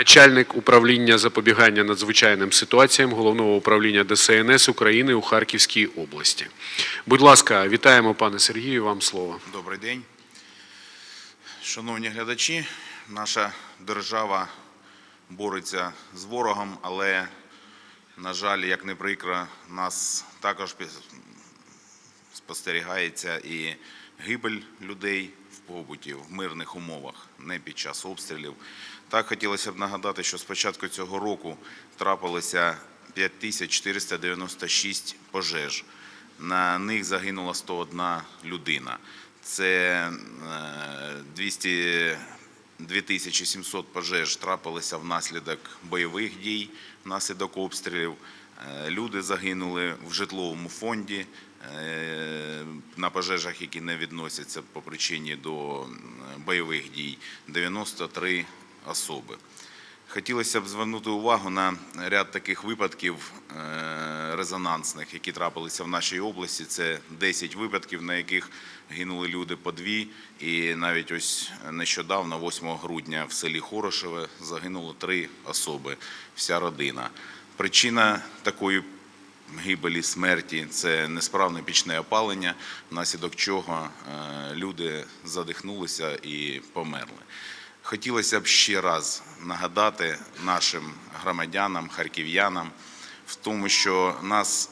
начальник управління запобігання надзвичайним ситуаціям головного управління ДСНС України у Харківській області. Будь ласка, вітаємо, пане Сергію. Вам слово. Добрий день. Шановні глядачі, наша держава бореться з ворогом, але, на жаль, як не прикро, нас також спостерігається і гибель людей в побуті, в мирних умовах, не під час обстрілів. Так хотілося б нагадати, що з початку цього року трапилося 5496 пожеж. На них загинула 101 людина. Це е, 200, 2700 пожеж трапилися внаслідок бойових дій, внаслідок обстрілів. Е, Люди загинули в житловому фонді е, на пожежах, які не відносяться по причині до бойових дій. 93 особи. Хотілося б звернути увагу на ряд таких випадків е, резонансних, які трапилися в нашій області. Це 10 випадків, на яких гинули люди по дві. І навіть ось нещодавно, 8 грудня, в селі Хорошеве загинуло три особи, вся родина. Причина такої гибелі, смерті це несправне пічне опалення, внаслідок чого е, люди задихнулися і померли. Хотілося б ще раз нагадати нашим громадянам, харків'янам в тому, що нас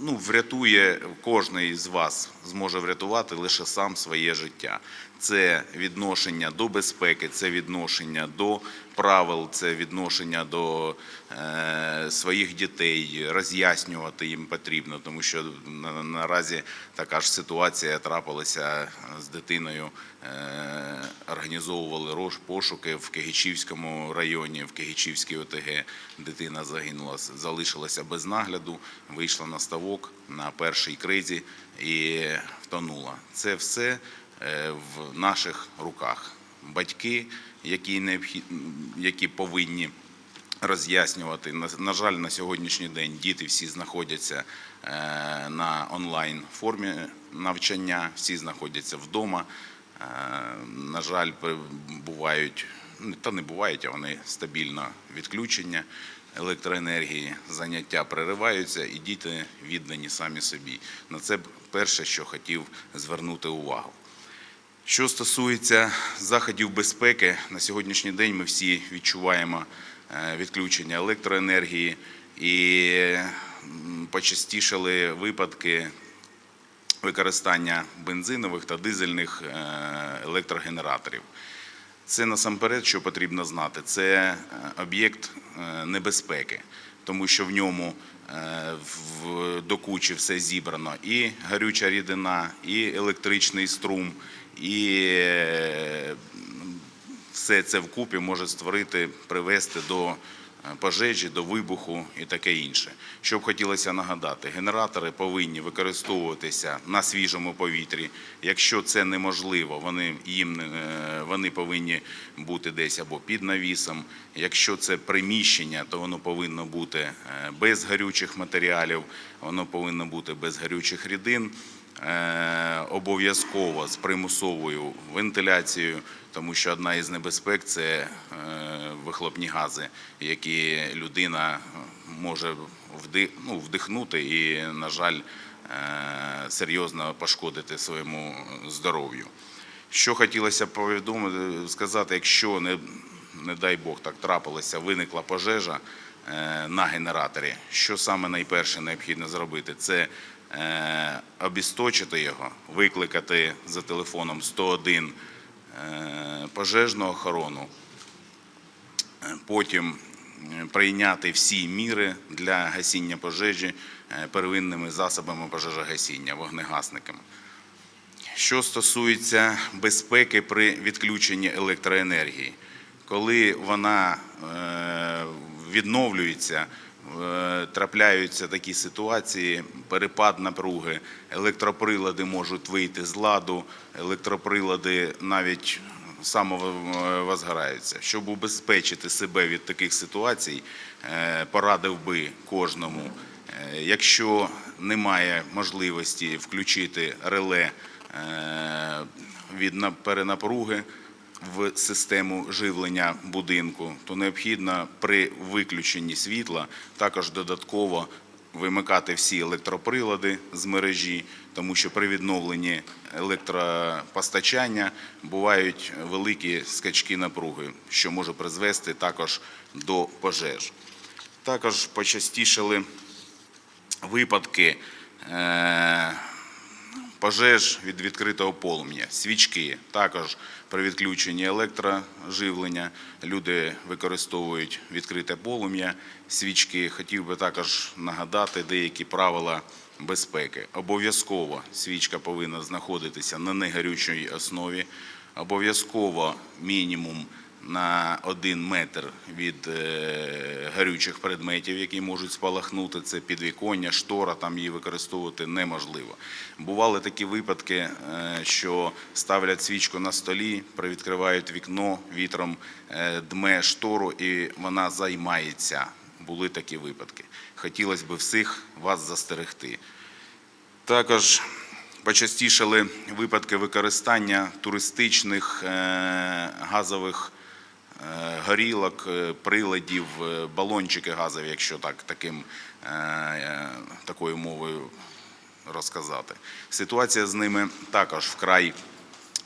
ну, врятує кожен із вас зможе врятувати лише сам своє життя. Це відношення до безпеки, це відношення до правил, це відношення до е, своїх дітей, роз'яснювати їм потрібно, тому що на, наразі така ж ситуація трапилася з дитиною. Е, організовували пошуки в Кигичівському районі, в Кигичівській ОТГ. Дитина загинула, залишилася без нагляду, вийшла на ставок на першій кризі і втонула. Це все е, в наших руках. Батьки, які необхід... які повинні роз'яснювати. На, жаль, на сьогоднішній день діти всі знаходяться е, на онлайн формі навчання, всі знаходяться вдома. Е, На жаль, бувають, та не бувають, а вони стабільно відключення електроенергії, заняття перериваються, і діти віддані самі собі. На це перше, що хотів звернути увагу. Що стосується заходів безпеки, на сьогоднішній день ми всі відчуваємо е, відключення електроенергії і почастішали випадки використання бензинових та дизельних е, електрогенераторів. Це насамперед, що потрібно знати, це е, об'єкт е, небезпеки, тому що в ньому е, до кучі все зібрано. І гарюча рідина, і електричний струм, і все це вкупі може створити, привести до пожежі, до вибуху і таке інше. Що б хотілося нагадати, генератори повинні використовуватися на свіжому повітрі. Якщо це неможливо, вони їм е, вони повинні бути десь або під навісом. Якщо це приміщення, то воно повинно бути е, без гарючих матеріалів, воно повинно бути без гарючих рідин. Е, обов'язково з примусовою вентиляцією, тому що одна із небезпек це е, вихлопні гази, які людина е, може ну, вдихнути і, на жаль, серйозно пошкодити своєму здоров'ю. Що хотілося повідомити, сказати, якщо не, не дай Бог так трапилося, виникла пожежа на генераторі, що саме найперше необхідно зробити? Це обісточити його, викликати за телефоном 101 е, пожежну охорону, Е, потім е, прийняти всі міри для гасіння пожежі е, первинними засобами пожежогасіння, вогнегасниками. Що стосується безпеки при відключенні електроенергії, коли вона е, відновлюється, е, трапляються такі ситуації, перепад напруги, електроприлади можуть вийти з ладу, електроприлади навіть самовозгораються. Щоб убезпечити себе від таких ситуацій, е, порадив би кожному, е, якщо немає можливості включити реле е, від на- перенапруги, в систему живлення будинку, то необхідно при виключенні світла також додатково вимикати всі електроприлади з мережі, тому що при відновленні електропостачання бувають великі скачки напруги, що може призвести також до пожеж. Також почастішали випадки е, пожеж від відкритого полум'я, свічки. Також при відключенні електроживлення люди використовують відкрите полум'я, свічки. Хотів би також нагадати деякі правила безпеки. Обов'язково свічка повинна знаходитися на негарючій основі. Обов'язково мінімум на один метр від е, гарючих предметів, які можуть спалахнути. Це підвіконня, штора, там її використовувати неможливо. Бували такі випадки, е, що ставлять свічку на столі, привідкривають вікно, вітром е, дме штору і вона займається. Були такі випадки. Хотілося б всіх вас застерегти. Також почастішали випадки використання туристичних газових горілок, е, приладів, е, балончики газові, якщо так таким е, е, такою мовою розказати. Ситуація з ними також вкрай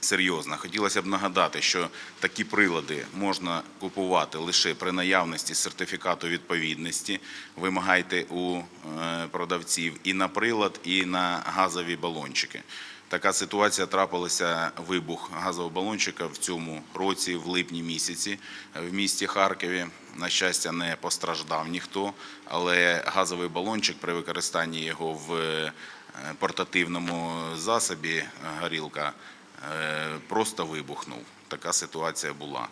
серйозна. Хотілося б нагадати, що такі прилади можна купувати лише при наявності сертифікату відповідності. Вимагайте у е, продавців і на прилад, і на газові балончики. Така ситуація трапилася вибух газового балончика в цьому році, в липні місяці, в місті Харкові. На щастя, не постраждав ніхто, але газовий балончик при використанні його в е, портативному засобі е, горілка е, просто вибухнув. Така ситуація була.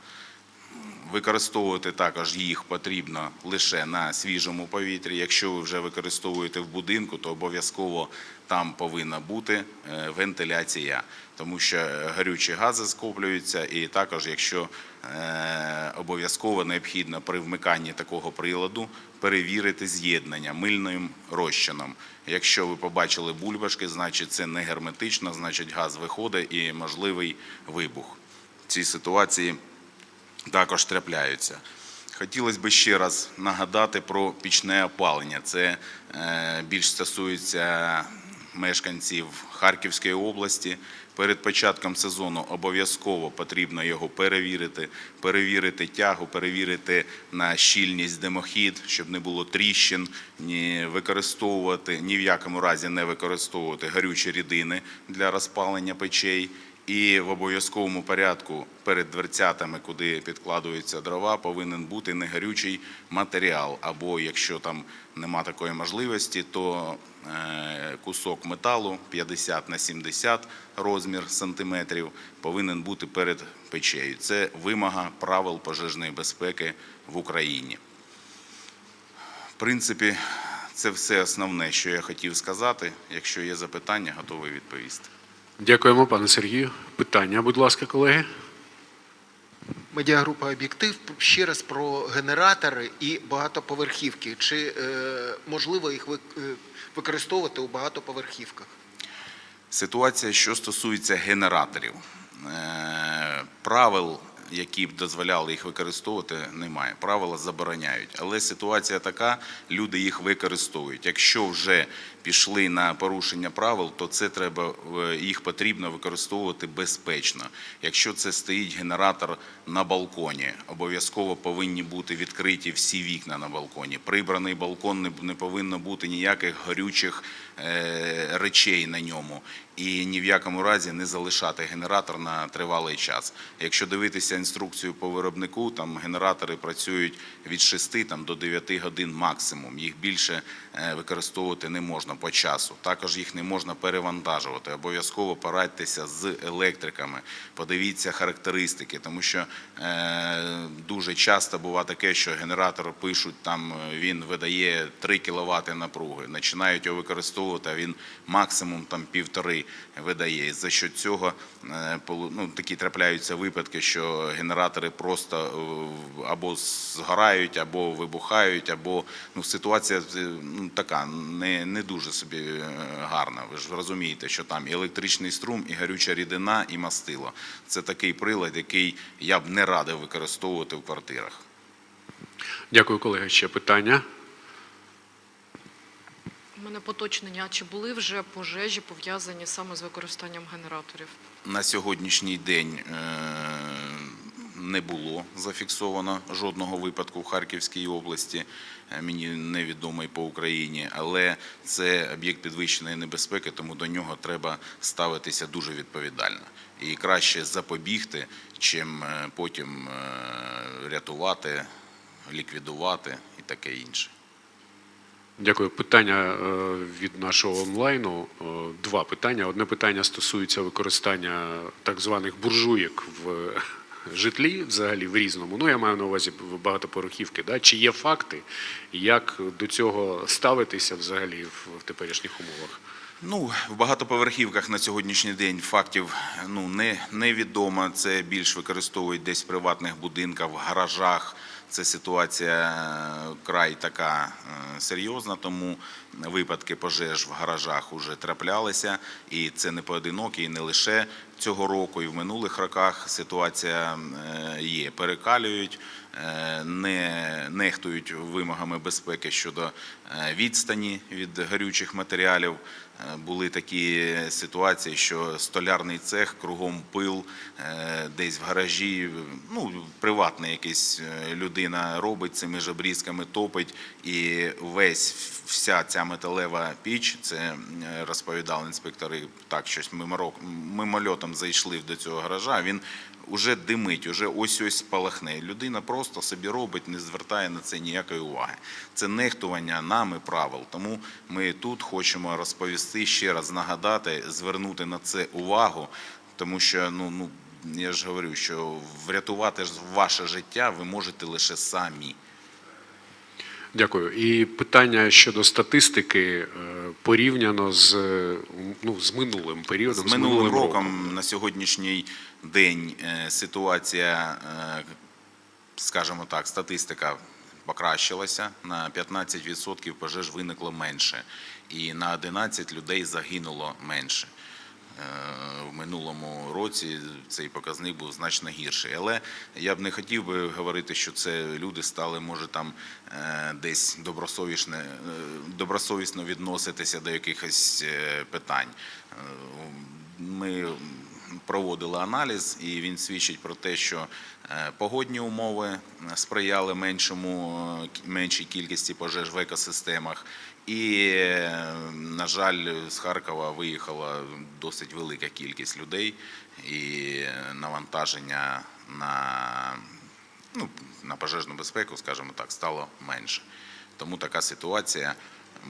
Використовувати також їх потрібно лише на свіжому повітрі. Якщо ви вже використовуєте в будинку, то обов'язково там повинна бути е, вентиляція, тому що е, горючі гази скоплюються, і також, якщо е, обов'язково необхідно при вмиканні такого приладу перевірити з'єднання мильним розчином. Якщо ви побачили бульбашки, значить це не герметично, значить газ виходить і можливий вибух. Ці ситуації також трапляються. Хотілося б ще раз нагадати про пічне опалення. Це більш стосується мешканців Харківської області. Перед початком сезону обов'язково потрібно його перевірити, перевірити тягу, перевірити на щільність димохід, щоб не було тріщин, ні використовувати ні в якому разі не використовувати горючі рідини для розпалення печей. І в обов'язковому порядку перед дверцятами, куди підкладуються дрова, повинен бути негорючий матеріал. Або якщо там нема такої можливості, то кусок металу 50 на 70 розмір сантиметрів повинен бути перед печею. Це вимога правил пожежної безпеки в Україні. В принципі, це все основне, що я хотів сказати. Якщо є запитання, готовий відповісти. Дякуємо, пане Сергію. Питання, будь ласка, колеги. Медіагрупа Об'єктив ще раз про генератори і багатоповерхівки. Чи е, можливо їх вик- е, використовувати у багатоповерхівках? Ситуація, що стосується генераторів, Е, правил, які б дозволяли їх використовувати, немає. Правила забороняють. Але ситуація така, люди їх використовують. Якщо вже пішли на порушення правил, то це треба е, їх потрібно використовувати безпечно. Якщо це стоїть генератор на балконі, обов'язково повинні бути відкриті всі вікна на балконі. Прибраний балкон не, повинно бути ніяких горючих е, речей на ньому. І ні в якому разі не залишати генератор на тривалий час. Якщо дивитися інструкцію по виробнику, там генератори працюють від 6 там, до 9 годин максимум. Їх більше е, використовувати не можна по часу. Також їх не можна перевантажувати. Обов'язково порадьтеся з електриками, подивіться характеристики, тому що е, дуже часто буває таке, що генератор пишуть, там е, він видає 3 кВт напруги. Починають його використовувати, а він максимум там півтори видає. За що цього е, ну, такі трапляються випадки, що генератори просто або згорають, або вибухають, або ну, ситуація ну, така не, не дуже собі е, гарна. Ви ж розумієте, що там і електричний струм, і гарюча рідина, і мастило. Це такий прилад, який я б не радив використовувати в квартирах. Дякую, колеги. Ще питання. У мене поточнення. Чи були вже пожежі пов'язані саме з використанням генераторів? На сьогоднішній день е, не було зафіксовано жодного випадку в Харківській області. Е, Мені невідомо і по Україні, але це об'єкт підвищеної небезпеки, тому до нього треба ставитися дуже відповідально. І краще запобігти, чим е, потім е, рятувати, ліквідувати і таке інше. Дякую. Питання від нашого онлайну. Два питання. Одне питання стосується використання так званих буржуєк в житлі, взагалі в різному. Ну, я маю на увазі багатоповерхівки. Да? Чи є факти, як до цього ставитися взагалі в теперішніх умовах? Ну, в багатоповерхівках на сьогоднішній день фактів ну, не, невідомо. Це більш використовують десь в приватних будинках, в гаражах. Це ситуація е, край така е, серйозна, тому випадки пожеж в гаражах вже траплялися, і це не поодинокі, і не лише цього року, і в минулих роках ситуація е, є. Перекалюють, не нехтують вимогами безпеки щодо е, відстані від гарючих матеріалів. Е, Були такі ситуації, що столярний цех кругом пил, е, десь в гаражі, ну приватний якийсь е, людина робить цими ж обрізками, топить, і весь вся ця металева піч, це е, розповідали інспектори, так щось миморок- мимольотом зайшли до цього гаража. Він уже димить, уже ось ось спалахне. Людина просто собі робить, не звертає на це ніякої уваги. Це нехтування нами правил. Тому ми тут хочемо розповісти ще раз нагадати, звернути на це увагу, тому що ну ну. Я ж говорю, що врятувати ваше життя ви можете лише самі. Дякую. І питання щодо статистики е, порівняно з, ну, з минулим періодом, З минулим роком на сьогоднішній день е, ситуація, е, скажімо так, статистика покращилася. На 15% пожеж виникло менше, і на 11 людей загинуло менше. Е, В минулому році цей показник був значно гірший. Але я б не хотів би говорити, що це люди стали, може, там десь добросовісно, добросовісно відноситися до якихось питань. Ми проводили аналіз, і він свідчить про те, що е, погодні умови сприяли меншому, е, меншій кількості пожеж в екосистемах. І, е, на жаль, з Харкова виїхала досить велика кількість людей, і навантаження на, ну, на пожежну безпеку, скажімо так, стало менше. Тому така ситуація.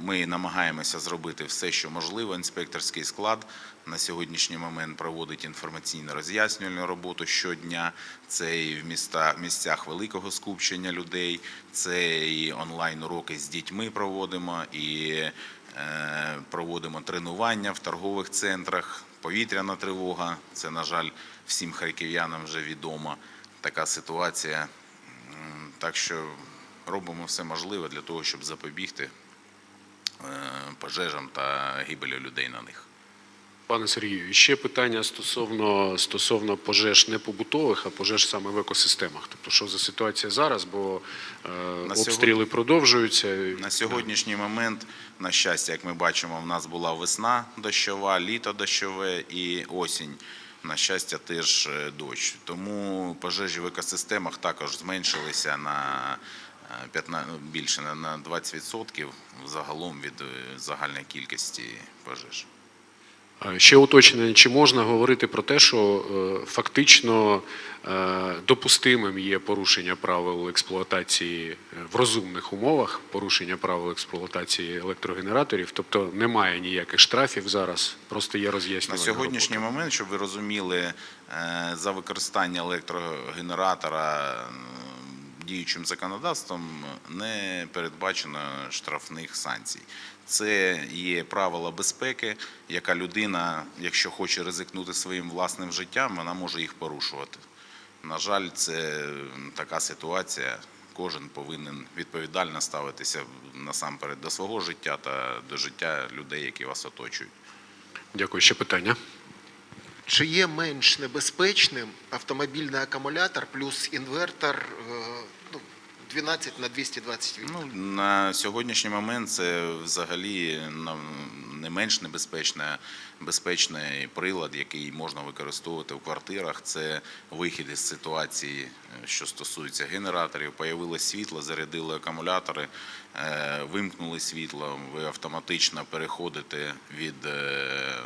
Ми намагаємося зробити все, що можливо. Інспекторський склад на сьогоднішній момент проводить інформаційно роз'яснювальну роботу щодня. Це і в міста, місцях великого скупчення людей, це і онлайн уроки з дітьми проводимо, і е, проводимо тренування в торгових центрах. Повітряна тривога. Це, на жаль, всім харків'янам вже відома така ситуація. Так що робимо все можливе для того, щоб запобігти пожежам та гибелі людей на них. Пане Сергію, ще питання стосовно, стосовно пожеж не побутових, а пожеж саме в екосистемах. Тобто, що за ситуація зараз, бо е, обстріли сьогодні- продовжуються. На сьогоднішній момент, на щастя, як ми бачимо, в нас була весна дощова, літо дощове і осінь. На щастя, теж е, дощ. Тому пожежі в екосистемах також зменшилися на е, 15, більше на- на 20% загалом від е, загальної кількості пожеж. Ще уточнення, чи можна говорити про те, що е, фактично е, допустимим є порушення правил експлуатації в розумних умовах, порушення правил експлуатації електрогенераторів, тобто немає ніяких штрафів зараз, просто є роз'яснення. На сьогоднішній момент, щоб ви розуміли, за використання електрогенератора діючим законодавством не передбачено штрафних санкцій. Це є правила безпеки, яка людина, якщо хоче ризикнути своїм власним життям, вона може їх порушувати. На жаль, це така ситуація. Кожен повинен відповідально ставитися насамперед до свого життя та до життя людей, які вас оточують. Дякую. Ще питання. Чи є менш небезпечним автомобільний акумулятор плюс інвертор е, ну, 12 на 220 вольт? Ну, на сьогоднішній момент це взагалі не менш небезпечний, безпечний прилад, який можна використовувати в квартирах. Це вихід із ситуації, е, що стосується генераторів. Появилось світло, зарядили акумулятори, вимкнули світло. Ви автоматично переходите від е,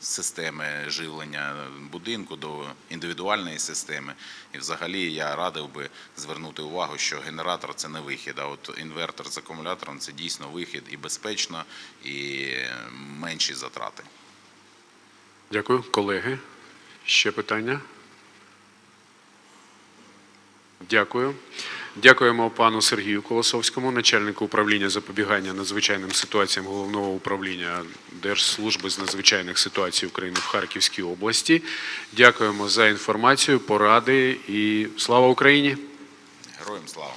системи живлення будинку до індивідуальної системи. І взагалі я радив би звернути увагу, що генератор це не вихід, а от інвертор з акумулятором це дійсно вихід і безпечно, і менші затрати. Дякую. Колеги. Ще питання? Дякую. Дякуємо пану Сергію Колосовському, начальнику управління запобігання надзвичайним ситуаціям головного управління Держслужби з надзвичайних ситуацій України в Харківській області. Дякуємо за інформацію, поради і слава Україні! Героям слава!